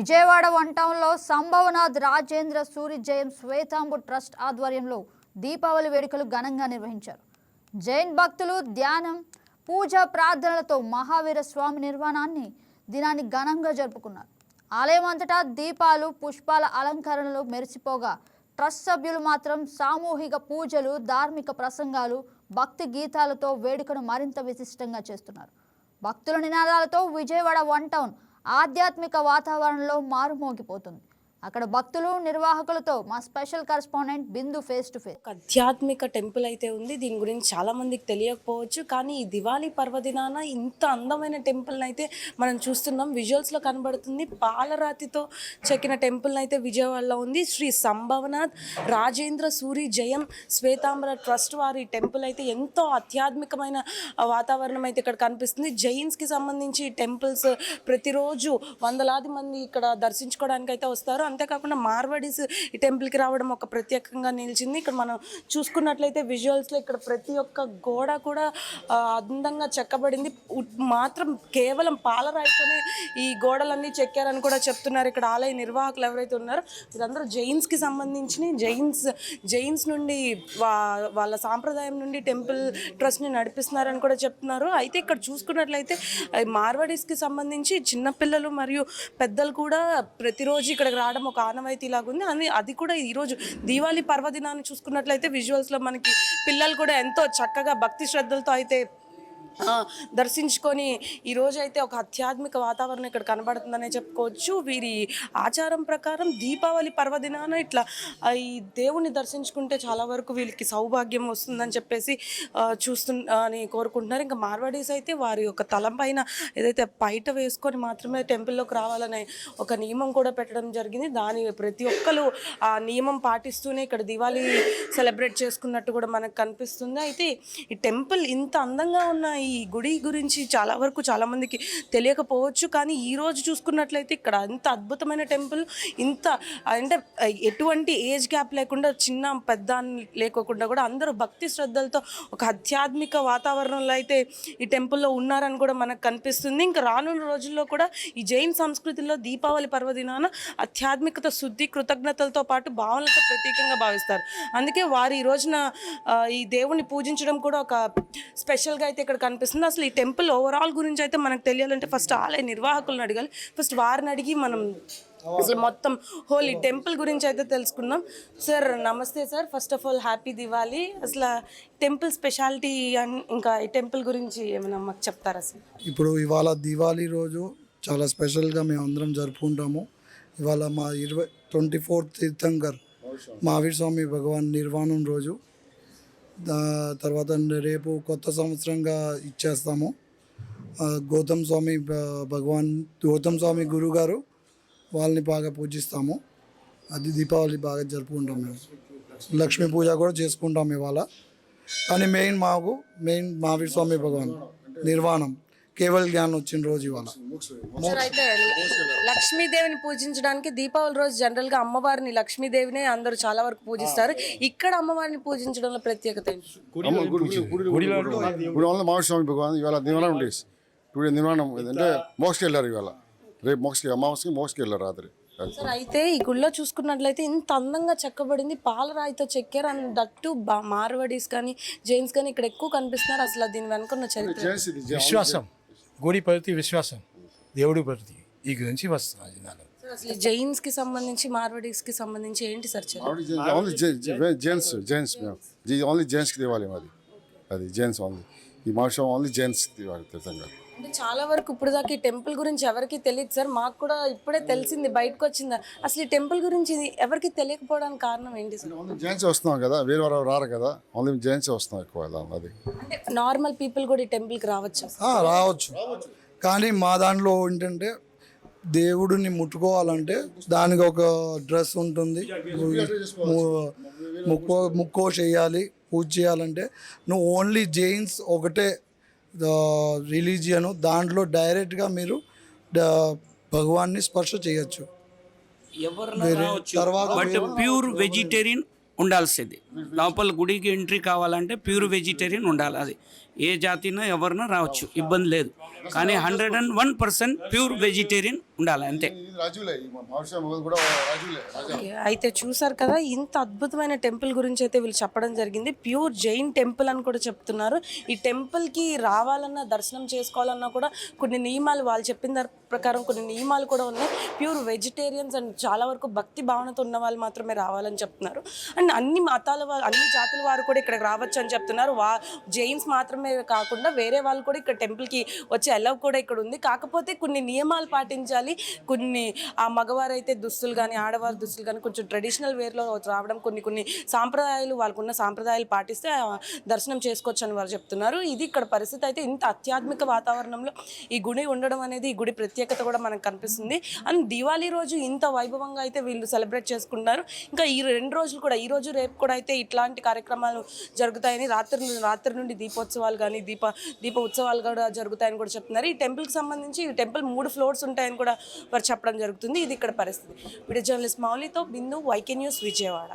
Vijayawada one టౌన్లో సంభవనాథ్ రాజేంద్ర సూరి జయం శ్వేతాంబు trust ఆధ్వర్యంలో దీపావళి వేడుకలు ఘనంగా నిర్వహించారు. జైన్ భక్తులు ధ్యానం పూజ ప్రార్థనలతో మహావీర స్వామి నిర్వాణాన్ని దినాన్ని ఘనంగా జరుపుకున్నారు. ఆలయం అంతటా దీపాలు పుష్పాల అలంకరణలు మెరిసిపోగా ట్రస్ట్ సభ్యులు మాత్రం సామూహిక పూజలు ధార్మిక ప్రసంగాలు భక్తి గీతాలతో వేడుకను మరింత విశిష్టంగా చేస్తున్నారు. భక్తుల నినాదాలతో విజయవాడ వన్ టౌన్ ఆధ్యాత్మిక వాతావరణంలో మారుమోగిపోతుంది. అక్కడ భక్తులు నిర్వాహకులతో మా special correspondent Bindu face to face ఒక ఆధ్యాత్మిక టెంపుల్ అయితే ఉంది. దీని గురించి చాలా మందికి తెలియకపోవచ్చు. కానీ ఈ దివాళీ పర్వదినాన ఇంత అందమైన టెంపుల్ అయితే మనం చూస్తున్నాం. విజువల్స్లో కనబడుతుంది. పాలరాతితో చెక్కిన టెంపుల్ అయితే విజయవాడలో ఉంది. శ్రీ సంభవనాథ్ రాజేంద్ర సూరి జయం శ్వేతాంబర ట్రస్ట్ వారి టెంపుల్ అయితే ఎంతో ఆధ్యాత్మికమైన వాతావరణం అయితే ఇక్కడ కనిపిస్తుంది. జైన్స్కి సంబంధించి టెంపుల్స్ ప్రతిరోజు వందలాది మంది ఇక్కడ దర్శించుకోవడానికి అయితే వస్తారు. అంతేకాకుండా మార్వాడీస్ ఈ టెంపుల్కి రావడం ఒక ప్రత్యేకంగా నిలిచింది. ఇక్కడ మనం చూసుకున్నట్లయితే విజువల్స్లో ఇక్కడ ప్రతి ఒక్క గోడ కూడా అందంగా చెక్కబడింది. మాత్రం కేవలం పాలరాయితోనే ఈ గోడలన్నీ చెక్కారని కూడా చెప్తున్నారు. ఇక్కడ ఆలయ నిర్వాహకులు ఎవరైతే ఉన్నారో వీరందరూ జైన్స్కి సంబంధించిన జైన్స్ జైన్స్ నుండి వా వాళ్ళ సాంప్రదాయం నుండి టెంపుల్ ట్రస్ట్ని నడిపిస్తున్నారని కూడా చెప్తున్నారు. అయితే ఇక్కడ చూసుకున్నట్లయితే ఆ, మార్వాడీస్కి సంబంధించి చిన్నపిల్లలు మరియు పెద్దలు కూడా ప్రతిరోజు ఇక్కడికి రావడం ఒక ఆనవాయితీ ఉంది అని అది కూడా ఈరోజు దీవాళీ పర్వదినాన్ని చూసుకున్నట్లయితే విజువల్స్లో మనకి పిల్లలు కూడా ఎంతో చక్కగా భక్తి శ్రద్ధలతో అయితే దర్శించుకొని ఈరోజు అయితే ఒక ఆధ్యాత్మిక వాతావరణం ఇక్కడ కనబడుతుందనే చెప్పుకోవచ్చు. వీరి ఆచారం ప్రకారం దీపావళి పర్వదినాన ఇట్లా ఈ దేవుణ్ణి దర్శించుకుంటే చాలా వరకు వీళ్ళకి సౌభాగ్యం వస్తుందని చెప్పేసి చూస్తు అని కోరుకుంటున్నారు. ఇంకా మార్వాడీస్ అయితే వారి యొక్క తలం పైన ఏదైతే పైట వేసుకొని మాత్రమే టెంపుల్లోకి రావాలనే ఒక నియమం కూడా పెట్టడం జరిగింది. దాని ప్రతి ఒక్కరు ఆ నియమం పాటిస్తూనే ఇక్కడ దివాళీ సెలబ్రేట్ చేసుకున్నట్టు కూడా మనకు కనిపిస్తుంది. అయితే ఈ టెంపుల్ ఇంత అందంగా ఉన్న ఈ గుడి గురించి చాలా వరకు చాలా మందికి తెలియకపోవచ్చు. కానీ ఈ రోజు చూసుకున్నట్లయితే ఇక్కడ ఇంత అద్భుతమైన టెంపుల్ ఇంత అంటే ఎటువంటి ఏజ్ గ్యాప్ లేకుండా చిన్న పెద్ద లేకోకుండా కూడా అందరూ భక్తి శ్రద్ధలతో ఒక ఆధ్యాత్మిక వాతావరణంలో అయితే ఈ టెంపుల్లో ఉన్నారని కూడా మనకు కనిపిస్తుంది. ఇంకా రానున్న రోజుల్లో కూడా ఈ జైన్ సంస్కృతిలో దీపావళి పర్వదినాన ఆధ్యాత్మికత శుద్ధి కృతజ్ఞతలతో పాటు భావనలతో ప్రత్యేకంగా భావిస్తారు. అందుకే వారు ఈ రోజున ఈ దేవుని పూజించడం కూడా ఒక స్పెషల్గా అయితే ఇక్కడ అనిపిస్తుంది. అసలు ఈ టెంపుల్ ఓవరాల్ గురించి అయితే మనకు తెలియాలంటే ఫస్ట్ ఆలయ నిర్వాహకులను అడగాలి. ఫస్ట్ వారిని అడిగి మనం అసలు మొత్తం హోలీ టెంపుల్ గురించి అయితే తెలుసుకుందాం. సార్ నమస్తే sir first of all happy Diwali అసలు టెంపుల్ స్పెషాలిటీ అండ్ ఇంకా ఈ టెంపుల్ గురించి ఏమైనా మాకు చెప్తారా సార్ ఇప్పుడు ఇవాళ దివాళీ రోజు చాలా స్పెషల్గా మేము అందరం జరుపుకుంటాము. ఇవాళ మా ఇరవై ట్వంటీ ఫోర్త్ తీర్థంకర్ మహావీర్ స్వామి భగవాన్ నిర్వాణం రోజు. తర్వాత రేపు కొత్త సంవత్సరంగా ఇచ్చేస్తాము. గౌతమ్ స్వామి భగవాన్ గౌతమ్ స్వామి గురువు గారు వాళ్ళని బాగా పూజిస్తాము. అది దీపావళి బాగా జరుపుకుంటాం మేము. లక్ష్మీ పూజ కూడా చేసుకుంటాం ఇవాళ. కానీ మెయిన్ మాకు మెయిన్ మహావీర్ స్వామి భగవాన్ నిర్వాణం. కేవల్ జ్ఞానం వచ్చిన రోజు ఇవాళ. లక్ష్మీదేవిని పూజించడానికి దీపావళి రోజు జనరల్గా అమ్మవారిని లక్ష్మీదేవినే అందరూ చాలా వరకు పూజిస్తారు. ఇక్కడ అమ్మవారిని పూజించడంలో ప్రత్యేకత మామిడి భగవాన్ ఇవాళ నిర్మాణం డేస్ టుడే నిర్మాణం అంటే మోక్షకి వెళ్ళారు ఇవాళ. రేపు మోక్షకి అమావాస్యకి మోక్షకి వెళ్ళారు రాత్రి. అయితే ఈ గుళ్ళో చూసుకున్నట్లయితే ఇంత అందంగా చెక్కబడింది. పాలరాయితో చెక్కారు. అండ్ దట్టు బా- మార్వాడీస్ కానీ జైన్స్ కానీ ఇక్కడ ఎక్కువ కనిపిస్తున్నారు. అసలు దీని వెనుక ఉన్న చరిత్ర. విశ్వాసం. గుడి ప్రతి విశ్వాసం దేవుడి ప్రతి. ఈ గురించి జనాలు అసలు జైన్స్కి సంబంధించి మార్వాడీస్కి సంబంధించి ఏంటి సార్ ఓన్లీ జె- జె- జెంట్స్ జెంట్స్ మేము జీ ఓన్లీ జెంట్స్కి దివాలి మాది. అది జెంట్స్ ఓన్లీ ఈ మాంసం ఓన్లీ తీర్థంగా. అంటే చాలా వరకు ఇప్పుడు దాకా ఈ టెంపుల్ గురించి ఎవరికి తెలియదు సార్. మాకు కూడా ఇప్పుడే తెలిసింది బయటకు వచ్చింది అసలు ఈ టెంపుల్ గురించి ఇది ఎవరికి తెలియకపోవడానికి కారణం ఏంటి సార్? ఓన్లీ జెంట్స్ వస్తున్నాం కదా వేరే వారు రారు కదా ఓన్లీ జెంట్స్ వస్తున్నాం ఎక్కువ ఇలా అది అంటే నార్మల్ పీపుల్ కూడా ఈ టెంపుల్కి రావచ్చు? ఆ, రావచ్చు. కానీ మా దాంట్లో ఏంటంటే దేవుడిని ముట్టుకోవాలంటే దానికి ఒక డ్రెస్ ఉంటుంది ము- ముక్కో ముక్కో చేయాలి పూజ చేయాలంటే నువ్వు ఓన్లీ జైన్స్ ఒకటే రిలీజియన్ దాంట్లో డైరెక్ట్గా మీరు భగవాన్ని స్పర్శ చేయొచ్చు. తర్వాత బట్ ప్యూర్ వెజిటేరియన్ ఉండాల్సింది. లోపల గుడికి ఎంట్రీ కావాలంటే ప్యూర్ వెజిటేరియన్ ఉండాలి అది. ఏ జాతినో ఎవరినో రావచ్చు. ఇబ్బంది లేదు. కానీ hundred and one percent pure vegetarian ఉండాలి అంతే. అయితే చూసారు కదా ఇంత అద్భుతమైన టెంపుల్ గురించి అయితే వీళ్ళు చెప్పడం జరిగింది. ప్యూర్ జైన్ టెంపుల్ అని కూడా చెప్తున్నారు. ఈ టెంపుల్కి రావాలన్నా దర్శనం చేసుకోవాలన్నా కూడా కొన్ని నియమాలు వాళ్ళు చెప్పిన దాని ప్రకారం కొన్ని నియమాలు కూడా ఉన్నాయి. ప్యూర్ వెజిటేరియన్స్ అండ్ చాలా వరకు భక్తి భావనతో ఉన్న వాళ్ళు మాత్రమే రావాలని చెప్తున్నారు. అండ్ అన్ని మతాల వారు అన్ని జాతుల వారు కూడా ఇక్కడికి రావచ్చు అని చెప్తున్నారు. వా జైన్స్ మాత్రమే కాకుండా వేరే వాళ్ళు కూడా ఇక్కడ టెంపుల్కి వచ్చే అలవ్ కూడా ఇక్కడ ఉంది. కాకపోతే కొన్ని నియమాలు పాటించాలి. కొన్ని ఆ మగవారు అయితే దుస్తులు కానీ ఆడవారు దుస్తులు కానీ కొంచెం ట్రెడిషనల్ వేర్లో రావడం కొన్ని కొన్ని సాంప్రదాయాలు వాళ్ళకున్న సాంప్రదాయాలు పాటిస్తే దర్శనం చేసుకోవచ్చు అని వారు చెప్తున్నారు. ఇది ఇక్కడ పరిస్థితి అయితే ఇంత అత్యాత్మిక వాతావరణంలో ఈ గుడి ఉండడం అనేది ఈ గుడి ప్రత్యేకత కూడా మనకు కనిపిస్తుంది. అండ్ దివాళీ రోజు ఇంత వైభవంగా అయితే వీళ్ళు సెలబ్రేట్ చేసుకుంటున్నారు. ఇంకా ఈ రెండు రోజులు కూడా ఈ రోజు రేపు కూడా అయితే ఇట్లాంటి కార్యక్రమాలు జరుగుతాయని రాత్రి రాత్రి నుండి దీపోత్సవాలు కానీ దీప దీప ఉత్సవాలు కూడా జరుగుతాయని కూడా చెప్తున్నారు. ఈ టెంపుల్కి సంబంధించి ఈ టెంపుల్ మూడు ఫ్లోర్స్ ఉంటాయని కూడా వారు చెప్పడం జరుగుతుంది. ఇది ఇక్కడ పరిస్థితి. వీడియో జర్నలిస్ట్ మౌలితో బిందు వైకే న్యూస్ విజయవాడ.